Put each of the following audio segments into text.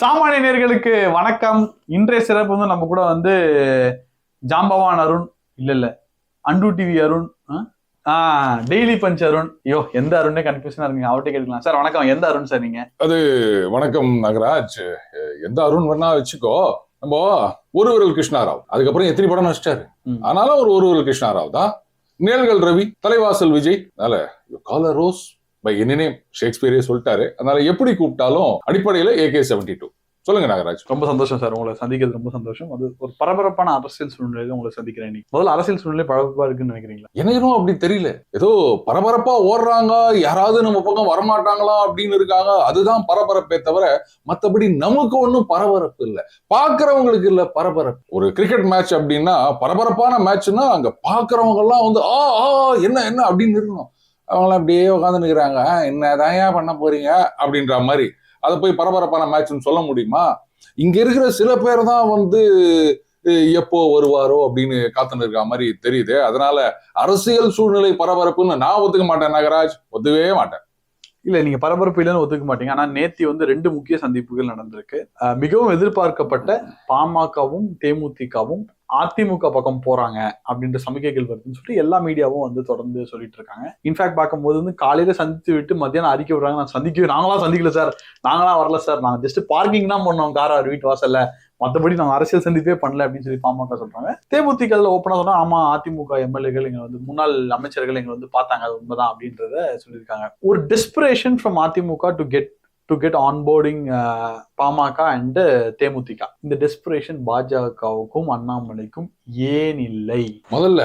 சாமானிய நேர்களுக்கு வணக்கம். இன்றைய சிறப்பு வந்து நம்ம கூட வந்து ஜாம்பவான் அருண் இல்ல இல்ல and TV Arun daily punch Arun. ஐயோ எந்த அருணே கன்ஃபியூஷனா இருக்குங்க? அவர்கிட்ட கேட்கலாம் சார் வணக்கம். எந்த அருண் சார் நீங்க? வணக்கம் நகராஜ். எந்த அருண் வேணா வச்சுக்கோ. நம்ம ஒரு விரல் கிருஷ்ணாராவ். அதுக்கப்புறம் எத்தனை படம் நடிச்சிட்டாரு. ஆனாலும் ஒரு ஒரு விரல் கிருஷ்ணாராவ் தான். நேல்கள் ரவி தலைவாசல் விஜய். அதனால call a rose by any name ஷேக்ஸ்பியரே சொல்லிட்டாரு. அதனால எப்படி கூப்பிட்டாலும் அடிப்படையில ஏகே செவன்டி டூ சொல்லுங்க நாகராஜ். ரொம்ப சந்தோஷம் சார். உங்களை சந்திக்கிறது ரொம்ப சந்தோஷம். அது ஒரு பரபரப்பான அரசியல் சூழ்நிலையில உங்களை சந்திக்கிறேன் முதல்ல அரசியல் சூழ்நிலை பரபரப்பா இருக்குன்னு நினைக்கிறீங்களா? எனக்கு அப்படி தெரியல. ஏதோ பரபரப்பா ஓடுறாங்க. யாராவது நம்ம பக்கம் வரமாட்டாங்களா அப்படின்னு இருக்காங்க. அதுதான் பரபரப்பே தவிர மத்தபடி நமக்கு ஒண்ணும் பரபரப்பு இல்ல. பாக்குறவங்களுக்கு இல்ல பரபரப்பு. ஒரு கிரிக்கெட் மேட்ச் அப்படின்னா பரபரப்பான மேட்ச்னா அங்க பாக்குறவங்க எல்லாம் வந்து ஆ ஆ என்ன என்ன? அப்படின்னு இருக்கணும். அவங்களாம் அப்படியே உட்காந்து நிக்கிறாங்க. என்னதான் ஏன் பண்ண போறீங்க? அப்படின்ற மாதிரி அதை போய் பரபரப்பான மேட்ச்னு சொல்ல முடியுமா? இங்க இருக்கிற சில பேர் தான் வந்து எப்போ வருவாரோ அப்படின்னு காத்துன்னு இருக்க மாதிரி தெரியுது. அதனால அரசியல் சூழ்நிலை பரபரப்புன்னு நான் ஒத்துக்க மாட்டேன் நாகராஜ். ஒத்துவே மாட்டேன். இல்ல நீங்க பரபரப்பு இல்லைன்னு ஒத்துக்க மாட்டீங்க. ஆனா நேத்தி வந்து ரெண்டு முக்கிய சந்திப்புகள் நடந்திருக்கு. மிகவும் எதிர்பார்க்கப்பட்ட பாமகவும் தேமுதிகவும் அதிமுக பக்கம் போறாங்க அப்படின்ற சமிக்கைகள் வருதுன்னு சொல்லிட்டு எல்லா மீடியாவும் வந்து தொடர்ந்து சொல்லிட்டு இருக்காங்க. இன்ஃபேக்ட் பார்க்கும்போது வந்து காலையில சந்தித்து விட்டு மத்தியானம் அறிக்கை விடுறாங்க. நான் சந்திக்கவே நாங்களாம் சந்திக்கல சார். நாங்களாம் வரல சார். நாங்கள் ஜஸ்ட் பார்க்கிங் தான் பண்ணோம் கார் அவர் வீட்டு வாசல்ல. மற்றபடி நாங்கள் அரசியல் சந்திப்பே பண்ணல அப்படின்னு சொல்லி பாமக சொல்றாங்க. தேமுதிகல ஓப்பனா சொன்னா ஆமா அதிமுக எம்எல்ஏகள் எங்களை வந்து முன்னாள் அமைச்சர்கள் எங்களை வந்து பார்த்தாங்க. அது உண்மைதான் அப்படின்றத சொல்லியிருக்காங்க. ஒரு desperation from AIADMK to get to get onboarding PMK and DMDK. இந்த டெஸ்பிரேஷன் பாஜகவுக்கும் அண்ணாமலைக்கும் ஏன் இல்லை? முதல்ல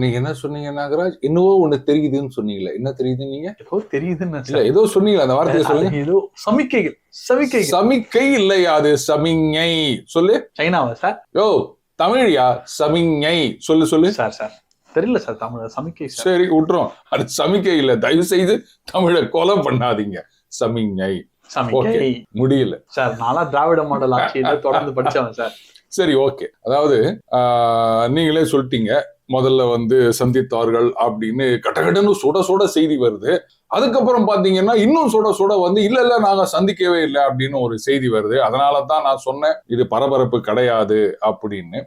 நீங்க என்ன சொன்னீங்க நாகராஜ்? என்னவோ ஒண்ணு தெரியுதுன்னு சொன்னீங்களே. என்ன தெரியுது நீங்க? ஏதோ தெரியுதுன்னு இல்ல. ஏதோ சொன்னீங்களே அந்த வார்த்தையை சொல்லுங்க. அது ஏதோ சமிக்கைகள் சமிக்கைகள். சமிக்கை இல்லையா அது சமிஞை சொல்லு. சைனாவா சார்? யோ தமிழ்யா? சமிஞை சொல்லு சொல்லு. Sir sir. தெரியல சார் தமிழ் சமிக்கை சார். விட்டுறோம். அது சமிக்கை இல்ல. தயவு செய்து தமிழை கொலை பண்ணாதீங்க. சமிஞை முடியல. சார் நானா திராவிட மாடல் ஆட்சியில தொடர்ந்து படிச்சவன் சார். சரி ஓகே. அதாவது ஆஹ், நீங்களே சொல்லிட்டீங்க முதல்ல வந்து சந்தித்தார்கள் அப்படின்னு கடகடன்னு சுட சுட செய்தி வருது. அதுக்கப்புறம் பாத்தீங்கன்னா இன்னும் சுட சுட வந்து இல்ல இல்ல நாங்க சந்திக்கவே இல்லை அப்படின்னு ஒரு செய்தி வருது. அதனால தான் நான் சொன்னேன் இது பரபரப்பு கிடையாது அப்படின்னு.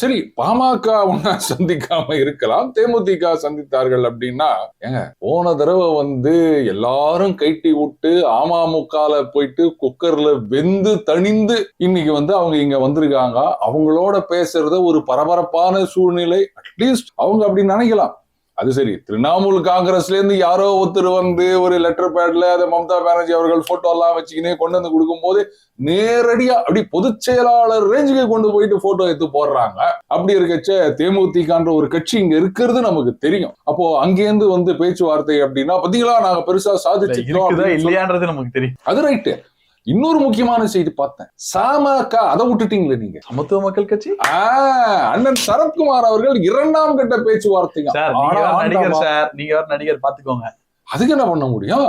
சரி பாமக ஒன்றா சந்திக்காம இருக்கலாம். தேமுதிக சந்தித்தார்கள் அப்படின்னா ஏங்க போன தடவை வந்து எல்லாரும் கைட்டி விட்டு அமமுகல போயிட்டு குக்கர்ல வெந்து தணிந்து இன்னைக்கு வந்து அவங்க இங்க வந்திருக்காங்க. அவங்களோட பேசுறத ஒரு பரபரப்பான சூழ்நிலை அட்லீஸ்ட் அவங்க அப்படி நினைக்கலாம். அது சரி. திரிணாமுல் காங்கிரஸ்ல இருந்து யாரோ ஒருத்தர் வந்து ஒரு லெட்டர் பேட்ல அதை மம்தா பானர்ஜி அவர்கள் போட்டோ எல்லாம் வச்சுக்கினே கொண்டு வந்து கொடுக்கும்போது நேரடியா அப்படி பொதுச் செயலாளர் ரேஞ்சுக்கு கொண்டு போயிட்டு போட்டோ எடுத்து போடுறாங்க. அப்படி இருக்கச்ச தேமுதிகன்ற ஒரு கட்சி இங்க இருக்கிறது நமக்கு தெரியும். அப்போ அங்கேருந்து வந்து பேச்சுவார்த்தை அப்படின்னா பாத்தீங்களா நாங்க பெருசா சொல்லி- இல்லையான்றது நமக்கு தெரியும். அது ரைட்டு இன்னொரு முக்கியமான செய்தி பார்த்தேன். சாமக அதை விட்டுட்டீங்களே நீங்க. சமத்துவ மக்கள் கட்சி? அண்ணன் சரத்குமார் அவர்கள் இரண்டாம் கட்ட பேச்சுவார்த்தைங்க நடிகர். சார் நீங்க நடிகர் பாத்துக்கோங்க. அதுக்கு என்ன பண்ண முடியும்?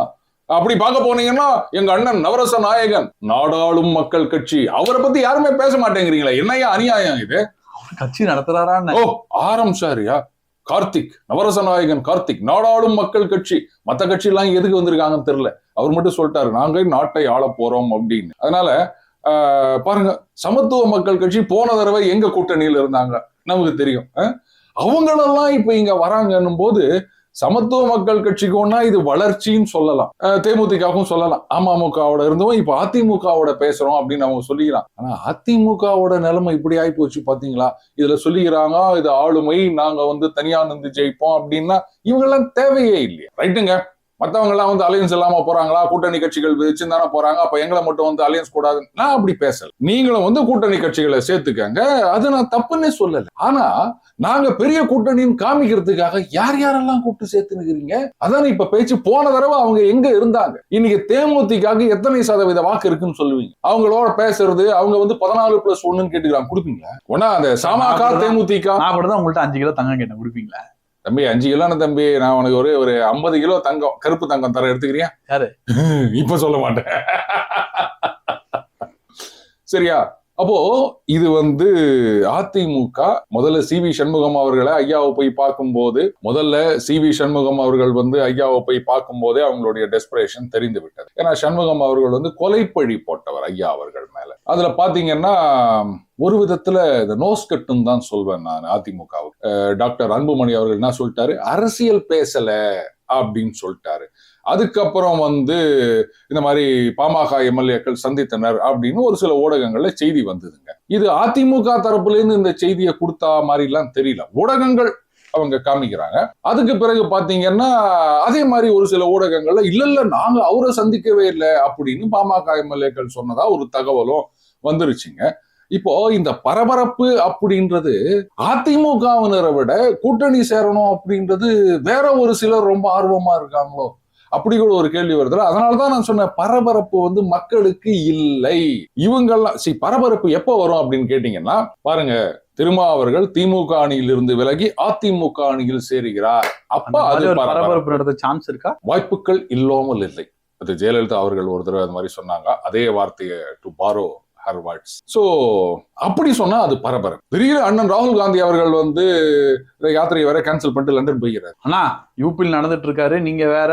அப்படி பார்க்க போனீங்கன்னா எங்க அண்ணன் நவரச நாயகன் நாடாளும் மக்கள் கட்சி அவரை பத்தி யாருமே பேச மாட்டேங்கிறீங்களா. என்னையா அநியாயம் இது? கட்சி நடத்துறாரான்னு. ஓ ஆரம்பிச்சாரியா? கார்த்திக் நவரச நாயகன் கார்த்திக் நாடாளும் மக்கள் கட்சி. மத்த கட்சியெல்லாம் எதுக்கு வந்திருக்காங்கன்னு தெரியல. அவர் மட்டும் சொல்லிட்டாரு நாங்கள் நாட்டை ஆள போறோம் அப்படின்னு. அதனால ஆஹ், பாருங்க சமத்துவ மக்கள் கட்சி போன தடவை எங்க கூட்டணியில இருந்தாங்க? நமக்கு தெரியும். அவங்களெல்லாம் இப்ப இங்க வராங்கன்னும் போது சமத்துவ மக்கள் கட்சிக்கும்னா இது வளர்ச்சின்னு சொல்லலாம். தேமுதிகவும் சொல்லலாம். அமமுகவோட இருந்தோம் இப்ப அதிமுகவோட பேசுறோம் அப்படின்னு அவங்க சொல்லிக்கிறான் ஆனா அதிமுகவோட நிலைமை இப்படி ஆகி போச்சு பாத்தீங்களா? இதுல சொல்லிக்கிறாங்க இது ஆளுமை நாங்க வந்து தனியா நின்று ஜெயிப்போம் அப்படின்னா இவங்கெல்லாம் தேவையே இல்லையா. ரைட்டுங்க. மத்தவங்க எல்லாம் வந்து அலையன்ஸ் இல்லாம போறாங்களா? கூட்டணி கட்சிகள் வச்சுதானே போறாங்க. அப்ப எங்களை மட்டும் வந்து அலையன்ஸ் கூடாது நான் அப்படி பேசல. நீங்களும் வந்து கூட்டணி கட்சிகளை சேர்த்துக்கங்க. அது நான் தப்புன்னே சொல்லல. ஆனா நாங்க பெரிய கூட்டணின்னு காமிக்கிறதுக்காக யார் யாரெல்லாம் கூப்பிட்டு சேர்த்துனுக்கிறீங்க அதானே இப்ப பேச்சு. போன தடவை அவங்க எங்க இருந்தாங்க? இன்னைக்கு தேமுதிகாக்கு எத்தனை சதவீத வாக்கு இருக்குன்னு சொல்லுவீங்க. அவங்களோட பேசுறது அவங்க வந்து பதினாலு பிளஸ் ஒண்ணுன்னு கேட்டுக்கிறாங்க. கொடுப்பீங்களா? ஒன்னா அந்த சமாகா தேமுதிக. நான் கூட தான் உங்கள்ட்ட அஞ்சு கிலோ தங்கம் கேட்டேன். கொடுப்பீங்களா? தம்பி அஞ்சு கிலோ தம்பி. நான் உனக்கு ஒரு ஒரு ஐம்பது கிலோ தங்கம் கருப்பு தங்கம் தர எடுத்துக்கிறியா? யாரு? இப்ப சொல்ல மாட்டேன். சரியா? அப்போ இது வந்து அதிமுக முதல்ல சி வி சண்முகம் அவர்களை ஐயாவை போய் பார்க்கும்போது முதல்ல சி வி சண்முகம் அவர்கள் வந்து ஐயாவை போய் பார்க்கும்போதே அவங்களுடைய டெஸ்பிரேஷன் தெரிந்து விட்டது. ஏன்னா சண்முகம் அவர்கள் வந்து கொலைப்பழி போட்டவர் ஐயா அவர்கள் மேல. அதுல பாத்தீங்கன்னா ஒரு விதத்துல இந்த நோஸ் கட்டுன்னு தான் சொல்வேன் நான் அதிமுகவுக்கு. டாக்டர் அன்புமணி அவர்கள் என்ன சொல்லிட்டாரு? அரசியல் பேசல அப்படின்னு சொல்லிட்டாரு. அதுக்கப்புறம் வந்து இந்த மாதிரி பாமக எம்எல்ஏக்கள் சந்தித்தனர் அப்படின்னு ஒரு சில ஊடகங்கள்ல செய்தி வந்ததுங்க. இது அதிமுக தரப்புலேருந்து இந்த செய்தியை கொடுத்தா மாதிரிலாம் தெரியல. ஊடகங்கள் அவங்க காமிக்கிறாங்க. அதுக்கு பிறகு பாத்தீங்கன்னா அதே மாதிரி ஒரு சில ஊடகங்கள்ல இல்ல இல்ல நாங்க அவரை சந்திக்கவே இல்லை அப்படின்னு பாமக எம்எல்ஏக்கள் சொன்னதா ஒரு தகவலும் வந்துருச்சுங்க. இப்போ இந்த பரபரப்பு அப்படின்றது அதிமுகவினரை விட கூட்டணி சேரணும் அப்படின்றது வேற ஒரு சிலர் ரொம்ப ஆர்வமா இருக்காங்களோ? அப்படி கூட ஒரு கேள்வி வருதுல. அதனாலதான் நான் சொன்னேன் பரபரப்பு வந்து மக்களுக்கு இல்லை. இவங்கெல்லாம் சி பரபரப்பு எப்ப வரும் அப்படின்னு கேட்டீங்கன்னா பாருங்க திருமா அவர்கள் திமுக அணியில் இருந்து விலகி அதிமுக அணியில் சேருகிறார். அப்ப அது பரபரப்பு. நடந்த சான்ஸ் இருக்கா? வாய்ப்புகள் இல்லாமல் இல்லை. அது ஜெயலலிதா அவர்கள் ஒரு தடவை அது மாதிரி சொன்னாங்க. அதே வார்த்தையை to borrow her words so அப்படி சொன்னா அது பரபரப்பு. திடீர்னு அண்ணன் ராகுல் காந்தி அவர்கள் வந்து யாத்திரையை வேற கேன்சல் பண்ணிட்டு லண்டன் போய்கிறார். ஆனா யூபியில் நடந்துட்டு இருக்காரு. நீங்க வேற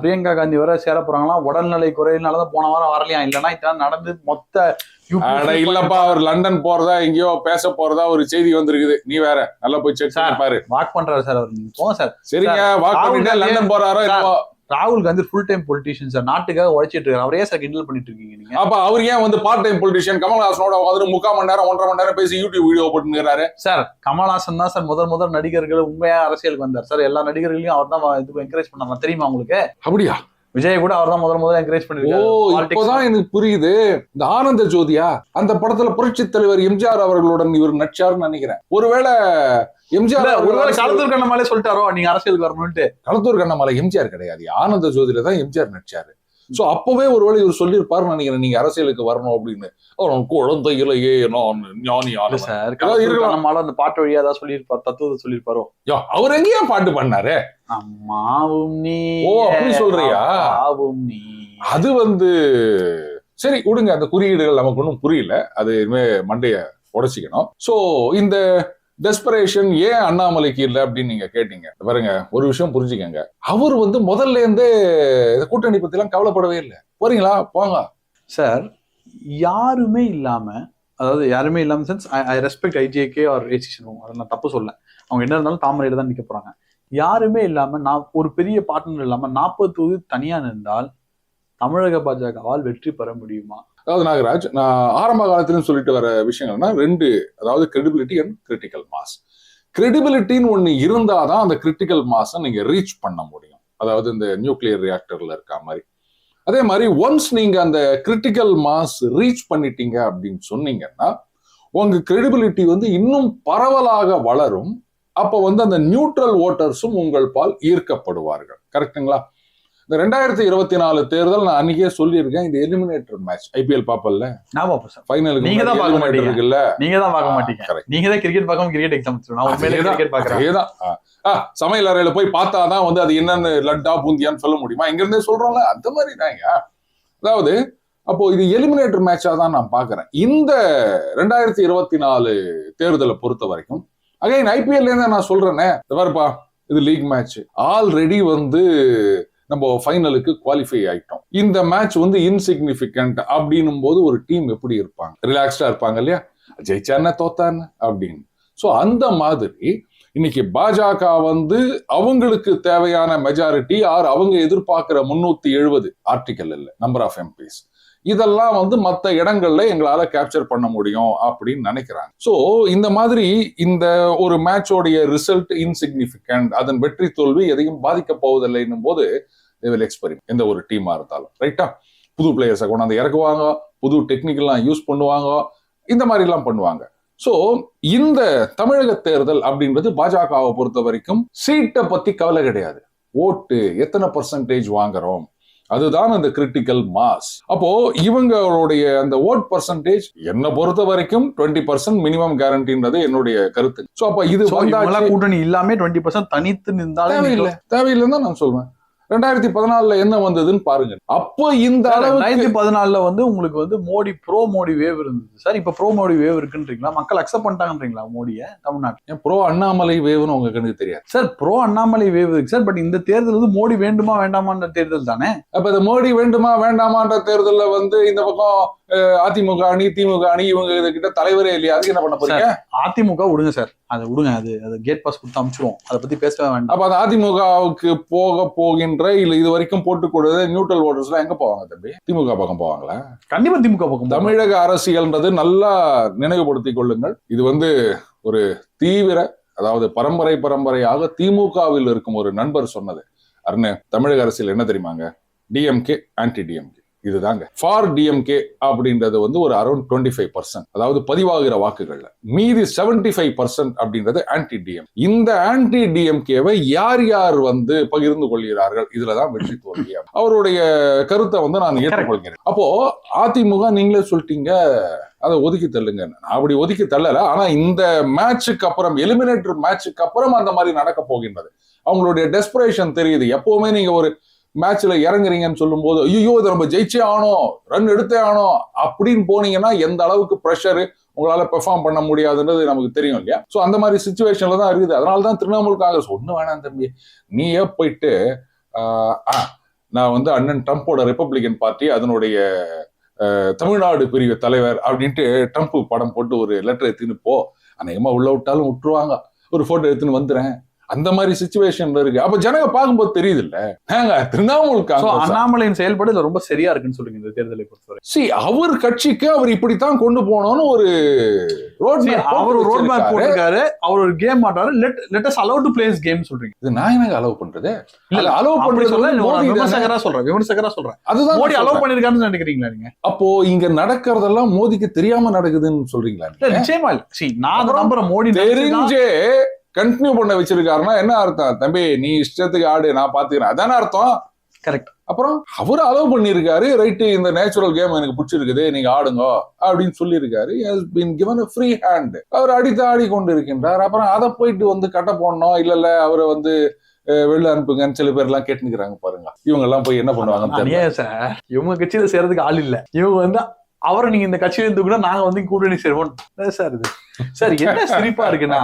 பிரியங்கா காந்தி வேற சேர போறாங்களாம் உடல்நிலை குறையினாலதான் போன வாரம் வரலையா? இல்லைன்னா இதெல்லாம் நடந்து மொத்த இல்லப்பா அவர் லண்டன் போறதா எங்கேயோ பேச போறதா ஒரு செய்தி வந்திருக்குது. நீ வேற நல்லா போய் செக். பாரு. வாக் பண்றாரு சார் அவர். போங்க சார். சரிங்க வாக் பண்ணிட்டு லண்டன் போறாரோ. ராகுல் Gandhi full time politician sir நாட்டுக்காக உழைச்சிட்டு இருக்காரு. அவரே சார் கிண்டல் பண்ணிட்டு இருக்கீங்க நீங்க. அப்ப அவர் ஏன் வந்து பார்ட் டைம் பொலிட்டிஷியன் கமல்ஹாசனோட உட்காந்து முக்கால் மணி நேரம் ஒன்றரை மணி நேரம் பேசி யூடியூப் வீடியோ போட்டுங்கிறாரு சார் கமல்ஹாசன் தான் சார் முதல் முதல் நடிகர்கள் உண்மையா அரசியலுக்கு வந்தார். சார் எல்லா நடிகர்களையும் அவர் தான் இது என்கரேஜ் பண்ணாங்க தெரியுமா உங்களுக்கு? அப்படியா? விஜய் கூட அவர் தான் முதல் முதல்ல என்கரேஜ் பண்ணிருக்காரு. இப்போதான் எனக்கு புரியுது. இந்த ஆனந்த ஜோதியா அந்த படத்துல புரட்சி தலைவர் எம்ஜிஆர் அவர்களுடன் இவர் நடிச்சாருன்னு நினைக்கிறேன். ஒருவேளை எம்ஜிஆர் ஒருவேளை களத்தூர் கண்ணமாலே சொல்லிட்டாரோ? நீங்க அரசியலுக்கு வரணும்ட்டு களத்தூர் கண்ணமாலை எம்ஜிஆர் கிடையாது. ஆனந்த ஜோதியில தான் எம்ஜிஆர் நடிச்சாரு. சோ அப்பவே ஒருவேளை இவர் சொல்லியிருப்பாருன்னு நினைக்கிறேன். நீங்க அரசியலுக்கு வரணும் அப்படின்னு. அவன் குழந்தையிலேயே நான் ஞானி ஆனவன். சார். கண்ணமால அந்த பாட்டு வழியா தான் சொல்லியிருப்பார் தத்துவத்தை சொல்லியிருப்பாரோ? யா, அவர் எங்கேயா பாட்டு பண்ணாரு? அம்மாவும் நீ. ஓ, அப்படி சொல்றியா? நீ. அது வந்து சரி விடுங்க. அந்த குறியீடுகள் நமக்கு ஒன்றும் புரியல. அது இனிமே மண்டைய உடைச்சிக்கணும். சோ இந்த டெஸ்பரேஷன் ஏன் அண்ணாமலைக்கு இல்லை அப்படின்னு நீங்க கேட்டீங்க? பாருங்க ஒரு விஷயம் புரிஞ்சுக்கங்க. அவர் வந்து முதல்ல இருந்தே இந்த கூட்டணி பத்தி எல்லாம் கவலைப்படவே இல்லை. போறீங்களா? போங்க. சார் யாருமே இல்லாம அதாவது யாருமே இல்லாம சென்ஸ் ஐ ரெஸ்பெக்ட் ஐஜேகே ஆர் ஏசிஷன் அதை நான் தப்பு சொல்ல அவங்க என்ன இருந்தாலும் தாமரையில தான் நிக்க போறாங்க. யாருமே இல்லாம நான் ஒரு பெரிய பார்ட்னர் இல்லாம நாற்பது தொகுதி தனியா நின்றால் தமிழக பாஜகவால் வெற்றி பெற முடியுமா? அதாவது நாகராஜ் நான் ஆரம்ப காலத்திலும் சொல்லிட்டு வர விஷயங்கள்னா ரெண்டு அதாவது கிரெடிபிலிட்டி அண்ட் கிரிட்டிக்கல் மாஸ் கிரெடிபிலிட்டின்னு ஒன்று இருந்தாதான் அந்த கிரிட்டிக்கல் மாஸை நீங்கள் ரீச் பண்ண முடியும். அதாவது இந்த நியூக்ளியர் ரியாக்டர்ல இருக்க மாதிரி. அதே மாதிரி ஒன்ஸ் நீங்கள் அந்த கிரிட்டிக்கல் மாஸ் ரீச் பண்ணிட்டீங்க அப்படின்னு சொன்னீங்கன்னா உங்க கிரெடிபிலிட்டி வந்து இன்னும் பரவலாக வளரும். அப்போ வந்து அந்த நியூட்ரல் ஓட்டர்ஸும் உங்கள் பால் ஈர்க்கப்படுவார்கள். கரெக்ட்டுங்களா இந்த ரெண்டாயிரத்தி இருபத்தி நாலு தேர்தல் நான் அன்னைக்கே சொல்லியிருக்கேன் இந்த எலிமினேட்டர் மேட்ச் ஐபிஎல் பாப்பல்ல நான் பார்ப்போம் சார். ஃபைனலுக்கு நீங்க தான் பார்க்க மாட்டீங்க. இருக்குல்ல? நீங்க தான் பார்க்க மாட்டீங்க. நீங்க தான் கிரிக்கெட் பார்க்காம கிரிக்கெட் எக்ஸாம் நான் உண்மையிலே கிரிக்கெட் பாக்குறேன் அதேதான். சமையல் அறையில போய் பார்த்தாதான் வந்து அது என்னன்னு லட்டா பூந்தியான்னு சொல்ல முடியுமா? இங்க இருந்தே சொல்றோம்ல அந்த மாதிரி தாங்க அதாவது அப்போ இது எலிமினேட்டர் மேட்சா தான் நான் பாக்குறேன் இந்த ரெண்டாயிரத்தி இருபத்தி நாலு தேர்தலை பொறுத்த வரைக்கும் அகைன் ஐபிஎல் இருந்து நான் சொல்றேனே? பாருப்பா இது லீக் மேட்ச் ஆல்ரெடி வந்து நம்ம ஃபைனலுக்கு குவாலிஃபை ஆயிட்டோம். இந்த மேட்ச் வந்து இன்சிக்னிஃபிகண்ட் அப்படின்னும் போது ஒரு டீம் எப்படி இருப்பாங்க? ரிலாக்ஸ்டா இருப்பாங்க இல்லையா? ஜெயிச்சான தோத்தான்னு அப்படின்னு. ஸோ அந்த மாதிரி இன்னைக்கு பாஜக வந்து அவங்களுக்கு தேவையான மெஜாரிட்டி ஆர் அவங்க எதிர்பார்க்கிற முன்னூத்தி எழுபது ஆர்டிக்கல் இல்லை நம்பர் ஆஃப் எம்பிஸ் இதெல்லாம் வந்து மற்ற இடங்கள்ல எங்களால கேப்சர் பண்ண முடியும் அப்படின்னு நினைக்கிறாங்க. ஸோ இந்த மாதிரி இந்த ஒரு மேட்சோடைய ரிசல்ட் இன்சிக்னிஃபிகண்ட் அதன் வெற்றி தோல்வி எதையும் பாதிக்க போவதில்லைன்னும் போது வில் எக்ஸ்பெரிமெண்ட் எந்த ஒரு டீமா இருந்தாலும். ரைட்டா புது பிளேயர்ஸை கொண்டாந்து இறக்குவாங்க. புது டெக்னிக்கெல்லாம் யூஸ் பண்ணுவாங்க. இந்த மாதிரி எல்லாம் பண்ணுவாங்க. சோ இந்த தமிழக தேர்தல் அப்படின்றது பாஜகவை பொறுத்த வரைக்கும் சீட்டை பத்தி கவலை கிடையாது. ஓட்டு எத்தனை பர்சன்டேஜ் வாங்குறோம்? அதுதான் அந்த கிரிட்டிக்கல் மாஸ் அப்போ இவங்களுடைய அந்த ஓட் பர்சன்டேஜ் என்னை பொறுத்த வரைக்கும் டுவெண்ட்டி பர்சன்ட் மினிமம் கேரண்டின்றது என்னுடைய கருத்து. சோ அப்ப இது கூட்டணி இல்லாம டுவெண்ட்டி பர்சன்ட் தனித்து நின்றாலே தேவையில்லை. தேவையில்லைன்னு தான் நான் சொல்வேன். ரெண்டாயிரத்தி பதினாலுல என்ன வந்ததுன்னு பாருங்க. அப்போ இந்த ரெண்டாயிரத்தி பதினாலுல வந்து உங்களுக்கு வந்து மோடி ப்ரோ மோடி வேவ் இருந்தது. சார் இப்ப ப்ரோ மோடி வேவ் இருக்குன்றீங்களா? மக்கள் அக்செப்ட் பண்ணிட்டாங்கன்றீங்களா மோடியை தமிழ்நாட்டில்? ப்ரோ அண்ணாமலை வேவ்னு உங்க கண்ணுக்கு தெரியாது. சார் ப்ரோ அண்ணாமலை வேவ் இருக்கு. சார் பட் இந்த தேர்தல் வந்து மோடி வேண்டுமா வேண்டாமான்ற தேர்தல் தானே? அப்ப இந்த மோடி வேண்டுமா வேண்டாமான்ற தேர்தல்ல வந்து இந்த பக்கம் அதிமுக அணி திமுக அணி இவங்க கிட்ட தலைவரே இல்லையா? அதுக்கு என்ன பண்ண போறீங்க? அதிமுக விடுங்க சார். அதை விடுங்க. அது அது கேட் பாஸ் கொடுத்து அமுச்சிருவோம். அதை பத்தி பேசவே வேண்டாம். அப்ப அந்த அதிமுகவுக்கு போக போகின்ற இல்ல இது வரைக்கும் போட்டு கொடுத்த நியூட்ரல் ஓட்டர்ஸ் எல்லாம் எங்க போவாங்க தம்பி? திமுக பக்கம் போவாங்களா? கண்டிப்பா திமுக பக்கம். தமிழக அரசியல்ன்றது நல்லா நினைவுபடுத்திக் கொள்ளுங்கள். இது வந்து ஒரு தீவிர அதாவது பரம்பரை பரம்பரையாக திமுகவில் இருக்கும் ஒரு நண்பர் சொன்னது. அருண் தமிழக அரசியல் என்ன தெரியுமாங்க? டிஎம்கே ஆன்டி டிஎம்கே இதுதாங்க. ஃபார் டிஎம்கே அப்படின்றது வந்து ஒரு அரௌண்ட் டுவெண்ட்டி ஃபைவ் பர்சன்ட் அதாவது பதிவாகிற வாக்குகள்ல. மீதி செவன்டி ஃபைவ் பர்சன்ட் அப்படின்றது ஆன்டி டிஎம் இந்த ஆன்டி டிஎம்கேவை யார் யார் வந்து பகிர்ந்து கொள்கிறார்கள்? இதுலதான் வெற்றி தோல்வி. அவருடைய கருத்தை வந்து நான் ஏற்றுக்கொள்கிறேன். அப்போ அதிமுக நீங்களே சொல்லிட்டீங்க. அதை ஒதுக்கி தள்ளுங்க. நான் அப்படி ஒதுக்கி தள்ளல. ஆனா இந்த மேட்சுக்கு அப்புறம் எலிமினேட்டர் மேட்சுக்கு அப்புறம் அந்த மாதிரி நடக்க போகின்றது. அவங்களுடைய டெஸ்பரேஷன் தெரியுது. எப்பவுமே நீங்க ஒரு மேட்ச்ல இறங்குறீங்கன்னு சொல்லும்போது ஐயோ இதை நம்ம ஜெயிச்சே ஆனோம் ரன் எடுத்தே ஆனோம் அப்படின்னு போனீங்கன்னா எந்த அளவுக்கு ப்ரெஷர் உங்களால பெர்ஃபார்ம் பண்ண முடியாதுன்றது நமக்கு தெரியும் இல்லையா? ஸோ அந்த மாதிரி சுச்சுவேஷன்ல தான் இருக்குது. அதனால தான் திரிணாமுல் காங்கிரஸ் ஒன்றும் வேணாம் தம்பி. நீயே போயிட்டு நான் வந்து அண்ணன் ட்ரம்ப்போட ரிப்பப்ளிகன் பார்ட்டி அதனுடைய தமிழ்நாடு பிரிவு தலைவர் அப்படின்ட்டு ட்ரம்ப் படம் போட்டு ஒரு லெட்டர் எடுத்துன்னு போ. அநேகமா உள்ள விட்டாலும் விட்டுருவாங்க. ஒரு போட்டோ எடுத்துன்னு வந்துடுறேன். அந்த மாதிரி சுச்சுவேஷன்ல இருக்கு. அப்ப ஜனங்க பார்க்கும்போது தெரியுது இல்ல காங்கிரஸ் அண்ணாமலையின் செயல்பாடு ரொம்ப சரியா இருக்குன்னு சொல்றீங்க இந்த தேர்தலை பொறுத்தவரை. சி அவர் கட்சிக்கு அவர் இப்படித்தான் கொண்டு போகணும்னு ஒரு ரோட் அவர் ரோட் மேப் போட்டிருக்காரு அவர் ஒரு கேம் ஆடுறாரு. Let let us allowed to plays game சொல்றீங்க. இது நான் எனக்கு அலோவ் பண்றது? இல்ல அலோவ் பண்றது சொல்ல. விமர்சகரா சொல்றேன் விமர்சகரா சொல்றேன். அதுதான் மோடி அலோவ். பண்ணிருக்காருன்னு நினைக்கிறீங்களா நீங்க? அப்போ இங்க நடக்கிறதெல்லாம் மோதிக்கு தெரியாம நடக்குதுன்னு சொல்றீங்களா? நிச்சயமா இல்ல. நான் நம்புறேன் மோடி தெரிஞ்சே கண்டினியூ பண்ண வச்சிருக்காருன்னா என்ன அர்த்தம்? தம்பி நீ இஷ்டத்துக்கு ஆடு நான் பாத்துக்கிறேன். அதானே அர்த்தம்? Correct. அப்புறம் அவர் அலோவ் பண்ணியிருக்காரு ரைட்டு இந்த நேச்சுரல் கேம் எனக்கு பிடிச்சிருக்குது நீங்க ஆடுங்க அப்படின்னு சொல்லியிருக்காரு பின் கிவன் ஃப்ரீ ஹேண்ட் அவர் அடித்து ஆடி கொண்டு இருக்கின்றார் அப்புறம் அதை போயிட்டு வந்து கட்ட போடணும். இல்ல இல்ல அவரை வந்து வெளில அனுப்புங்கன்னு சில பேர் எல்லாம் கேட்டுக்கிறாங்க பாருங்க. இவங்க எல்லாம் போய் என்ன அநியாயம் சார் இவங்க கட்சியில சேர்றதுக்கு ஆள் இல்ல. இவங்க வந்து அவரை நீங்க இந்த கட்சியில இருந்து கூட நாங்க வந்து கூட்டணி சேருவோம். சார் இது? சார் என்ன சிரிப்பா இருக்குன்னா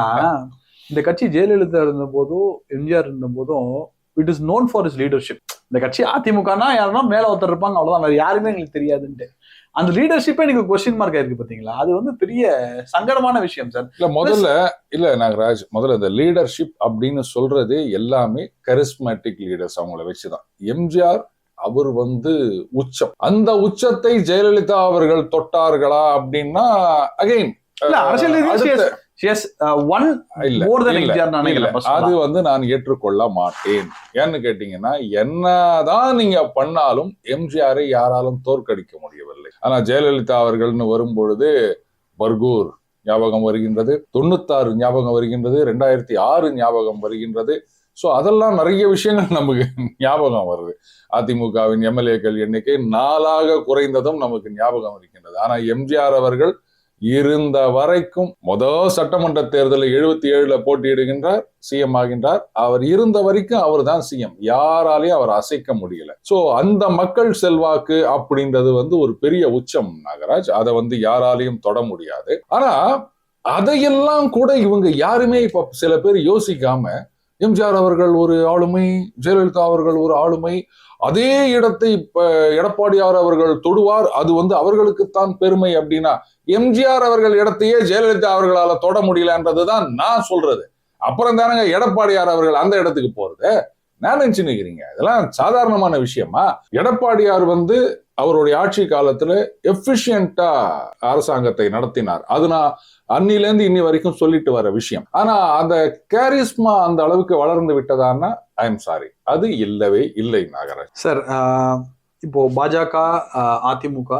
இந்த கட்சி ஜெயலலிதா இருந்த போதும் எம்ஜிஆர் இருந்த போதும் it is known for is leadership இந்த கட்சி அதிமுகனா யாருன்னா மேல ஒருத்தர் இருப்பாங்க அவ்வளவுதான். வேற யாருமே எங்களுக்கு தெரியாதுன்ட்டு. அந்த லீடர்ஷிப்பே எனக்கு கொஸ்டின் மார்க் ஆயிருக்கு பாத்தீங்களா? அது வந்து பெரிய சங்கடமான விஷயம் சார் இல்ல முதல்ல இல்ல நாகராஜ் முதல்ல இந்த லீடர்ஷிப் அப்படின்னு சொல்றது எல்லாமே கரிஸ்மேட்டிக் லீடர்ஸ் அவங்கள வச்சுதான். எம்ஜிஆர் அவர் வந்து உச்சம். அந்த உச்சத்தை ஜெயலலிதா அவர்கள் தொட்டார்களா அப்படின்னா அகைன் அரசியல் எஸ் ஒன் இல்ல தென் இல்ல, அது வந்து நான் ஏற்றுக்கொள்ள மாட்டேன். ஏன்னு கேட்டீங்கன்னா என்னதான் நீங்க பண்ணாலும் எம்ஜிஆரை யாராலும் தோற்கடிக்க முடியவில்லை. ஆனா ஜெயலலிதா அவர்கள்னு வரும்பொழுது பர்கூர் ஞாபகம் வருகின்றது. தொண்ணூத்தாறு ஞாபகம் வருகின்றது. ரெண்டாயிரத்தி ஆறு ஞாபகம் வருகின்றது. சோ அதெல்லாம் நிறைய விஷயங்கள் நமக்கு ஞாபகம் வருது. அதிமுகவின் எம்எல்ஏக்கள் எண்ணிக்கை நாலாக குறைந்ததும் நமக்கு ஞாபகம் இருக்கின்றது. ஆனா எம்ஜிஆர் அவர்கள் இருந்த வரைக்கும் முதல் சட்டமன்ற தேர்தலில் எழுபத்தி ஏழுல போட்டியிடுகின்றார் சிஎம் ஆகின்றார். அவர் இருந்த வரைக்கும் அவர் தான் சிஎம் யாராலையும் அவர் அசைக்க முடியல. சோ அந்த மக்கள் செல்வாக்கு அப்படின்றது வந்து ஒரு பெரிய உச்சம் நாகராஜ். அதை வந்து யாராலையும் தொட முடியாது. ஆனா அதையெல்லாம் கூட இவங்க யாருமே இப்ப சில பேர் யோசிக்காம எம்ஜிஆர் அவர்கள் ஒரு ஆளுமை ஜெயலலிதா அவர்கள் ஒரு ஆளுமை. அதே இடத்தை எடப்பாடியார் அவர்கள் தொடுவார். அது வந்து அவர்களுக்குத்தான் பெருமை அப்படின்னா எம்ஜிஆர் அவர்கள் இடத்தையே ஜெயலலிதா அவர்களால் தொட முடியலன்றதுதான் நான் சொல்றது. அப்புறம் தானங்க எடப்பாடியார் அவர்கள் அந்த இடத்துக்கு போறது. நான் நினைச்சு நிக்கிறீங்க இதெல்லாம் சாதாரணமான விஷயமா? எடப்பாடியார் வந்து அவருடைய ஆட்சி காலத்துல எஃபிஷியண்டா அரசாங்கத்தை நடத்தினார். அது நான் அன்னிலேருந்து இன்னி வரைக்கும் சொல்லிட்டு வர விஷயம். ஆனா அந்த கேரிஸ்மா அந்த அளவுக்கு வளர்ந்து விட்டதான்னா ஐ எம் சாரி அது இல்லவே இல்லை நாகராஜ். சார் இப்போ பாஜக அதிமுக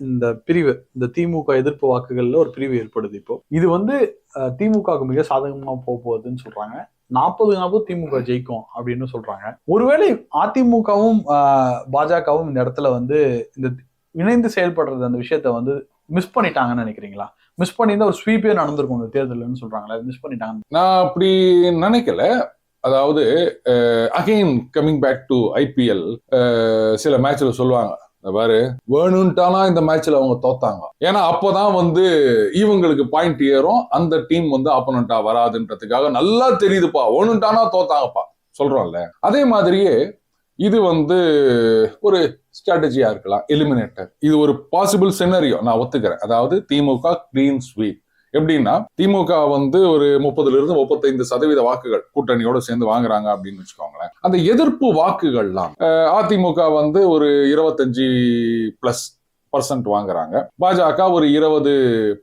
இந்த பிரிவு இந்த திமுக எதிர்ப்பு வாக்குகள்ல ஒரு பிரிவு ஏற்படுது இப்போ. இது வந்து திமுகவுக்கு மிக சாதகமா போக போகுதுன்னு சொல்றாங்க. நாற்பது நாற்பது திமுக ஜெயிக்கும் அப்படின்னு சொல்றாங்க. ஒருவேளை அதிமுகவும் பாஜகவும் இந்த இடத்துல வந்து இந்த இணைந்து செயல்படுறது அந்த விஷயத்த வந்து மிஸ் பண்ணிட்டாங்கன்னு நினைக்கிறீங்களா? மிஸ் பண்ணியிருந்தா ஒரு ஸ்வீப்பே நடந்திருக்கும் இந்த தேர்தல்னு சொல்றாங்களே மிஸ் பண்ணிட்டாங்க நான் அப்படி நினைக்கல. அதாவது again coming back to IPL சில மேட்ச்ல சொல்லுவாங்க. பாரு. வேணும்ட்டாலாம் இந்த மேட்ச்ல அவங்க தோத்தாங்க. ஏன்னா அப்போதான் வந்து இவங்களுக்கு பாயிண்ட் ஏறும். அந்த டீம் வந்து ஆப்போனண்டா வராதுன்றதுக்காக நல்லா தெரியுதுப்பா. வேணும்ட்டானா தோத்தாங்கப்பா. சொல்றோம்ல. அதே மாதிரியே இது வந்து ஒரு ஸ்ட்ராட்டஜியா இருக்கலாம். எலிமினேட்டர் இது ஒரு பாசிபிள் சினரியோ நான் ஒத்துக்கிறேன். அதாவது திமுக கிரீன் ஸ்வீப் எப்படின்னா திமுக வந்து ஒரு முப்பதுல இருந்து முப்பத்தைந்து சதவீத வாக்குகள் கூட்டணியோட சேர்ந்து வாங்குறாங்க அப்படின்னு வச்சுக்கோங்களேன். அந்த எதிர்ப்பு வாக்குகள்லாம் அதிமுக வந்து ஒரு இருபத்தஞ்சு பிளஸ் பர்சன்ட் வாங்குறாங்க. பாஜக ஒரு இருபது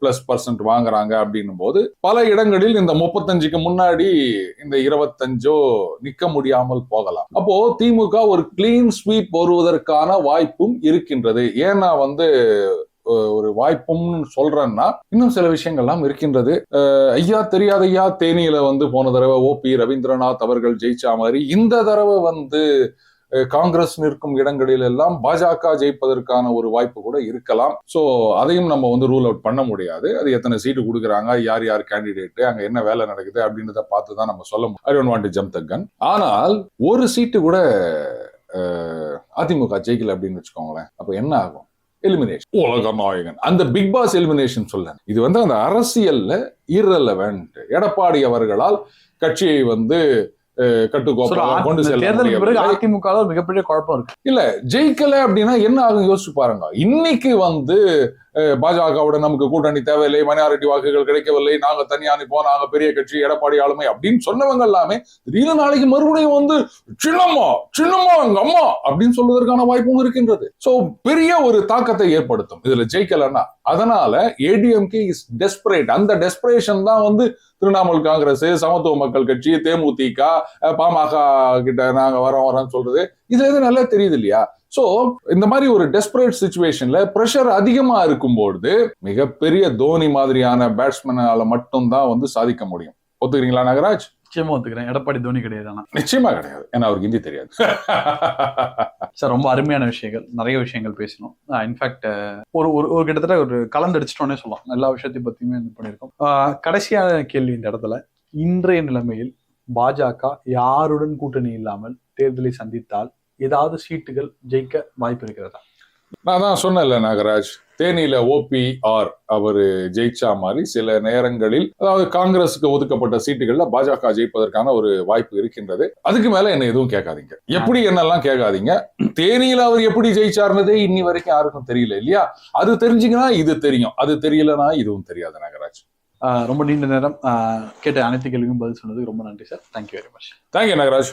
பிளஸ் பர்சன்ட் வாங்குறாங்க அப்படின்னும் போது பல இடங்களில் இந்த முப்பத்தஞ்சுக்கு முன்னாடி இந்த இருபத்தஞ்சோ நிக்க முடியாமல் போகலாம். அப்போ திமுக ஒரு கிளீன் ஸ்வீப் வருவதற்கான வாய்ப்பும் இருக்கின்றது. ஏன்னா வந்து ஒரு வாய்ப்பும்னு சொல்றேன்னா இன்னும் சில விஷயங்கள்லாம் இருக்கின்றது. ஐயா தெரியாத ஐயா தேனியில வந்து போன தடவை ஓபி ரவீந்திரநாத் அவர்கள் ஜெயிச்சா மாதிரி இந்த தடவை வந்து காங்கிரஸ் நிற்கும் இடங்களில் எல்லாம் பாஜக ஜெயிப்பதற்கான ஒரு வாய்ப்பு கூட இருக்கலாம். ஸோ அதையும் நம்ம வந்து ரூல் அவுட் பண்ண முடியாது. அது எத்தனை சீட்டு கொடுக்குறாங்க யார் யார் கேண்டிடேட் அங்க என்ன வேலை நடக்குது அப்படின்றத பார்த்து தான் நம்ம சொல்ல முடியும். ஐ டோன்ட் வாண்ட் ஜம்ப் ஆனால் ஒரு சீட்டு கூட அதிமுக ஜெயிக்கல அப்படின்னு வச்சுக்கோங்களேன். அப்ப என்ன ஆகும்? எலிமினேஷன் உலக நாயகன் அந்த பிக் பாஸ் எலிமினேஷன் சொல்ல இது வந்து அந்த அரசியல்ல இரலவென்ட் எடப்பாடி அவர்களால் கட்சியை வந்து கட்டுக்கோப்பாக கொண்டு செல்ல. அதிமுக மிகப்பெரிய குழப்பம் இருக்கு. இல்ல ஜெயிக்கல அப்படின்னா என்ன ஆகும் யோசிச்சு பாருங்க. இன்னைக்கு வந்து அஹ், பாஜகவோட நமக்கு கூட்டணி தேவையில்லை மைனாரிட்டி வாக்குகள் கிடைக்கவில்லை நாங்க தனியா நிப்போம் நாங்க பெரிய கட்சி எடப்பாடி ஆளுமை அப்படின்னு சொன்னவங்க எல்லாமே திடீர்னு நாளைக்கு மறுபடியும் வந்து சின்னம்மா சின்னம்மா எங்க அம்மா அப்படின்னு சொல்வதற்கான வாய்ப்பும் இருக்கின்றது. சோ பெரிய ஒரு தாக்கத்தை ஏற்படுத்தும். இதுல ஜெயிக்கலன்னா அதனால ஏடிஎம்கே இஸ் டெஸ்பரேட் அந்த டெஸ்பரேஷன் தான் வந்து திரிணாமுல் காங்கிரஸ் சமத்துவ மக்கள் கட்சி தேமுதிக பாமக கிட்ட நாங்க வரோம் வரோம்னு சொல்றது. இதுல இருந்து நல்லா தெரியுது இல்லையா சோ இந்த மாதிரி ஒரு டெஸ்பரேட் சுச்சுவேஷன்ல ப்ரெஷர் அதிகமா இருக்கும்பொழுது மிகப்பெரிய தோனி மாதிரியான பேட்ஸ்மேனால மட்டும்தான் வந்து சாதிக்க முடியும். ஒத்துக்கிறீங்களா நாகராஜ்? நிச்சயமா ஒத்துக்கிறேன். எடப்பாடி தோனி கிடையாது ஆனா. நிச்சயமா கிடையாது. ஏன்னா அவருக்கு ஹிந்தி தெரியாது. சார் ரொம்ப அருமையான விஷயங்கள். நிறைய விஷயங்கள் பேசணும் இன்ஃபேக்ட் ஒரு ஒரு ஒரு கிட்டத்தட்ட ஒரு கலந்தடிச்சிட்டோன்னே சொல்லலாம். எல்லா விஷயத்தையும் பத்தியுமே இது பண்ணியிருக்கோம். கடைசியான கேள்வி இந்த இடத்துல. இன்றைய நிலைமையில் பாஜக யாருடன் கூட்டணி இல்லாமல் தேர்தலை சந்தித்தால் ஏதாவது சீட்டுகள் ஜெயிக்க வாய்ப்பு இருக்கிறதா? நான் தான் சொன்னேன்ல நாகராஜ் தேனியில ஓபிஆர் அவரு ஜெயிச்சா மாதிரி சில நேரங்களில் அதாவது காங்கிரஸுக்கு ஒதுக்கப்பட்ட சீட்டுகள்ல பாஜக ஜெயிப்பதற்கான ஒரு வாய்ப்பு இருக்கின்றது. அதுக்கு மேல என்ன எதுவும் கேட்காதீங்க. எப்படி என்னெல்லாம் கேட்காதீங்க? தேனியில அவர் எப்படி ஜெயிச்சார்னதே இன்னி வரைக்கும் யாருக்கும் தெரியல இல்லையா? அது தெரிஞ்சுங்கன்னா இது தெரியும். அது தெரியலனா இதுவும் தெரியாது நாகராஜ். ரொம்ப நீண்ட நேரம் கேட்ட அனைத்து கேள்விக்கும் பதில் சொன்னதுக்கு ரொம்ப நன்றி sir. Thank you very much thank you Nagaraj.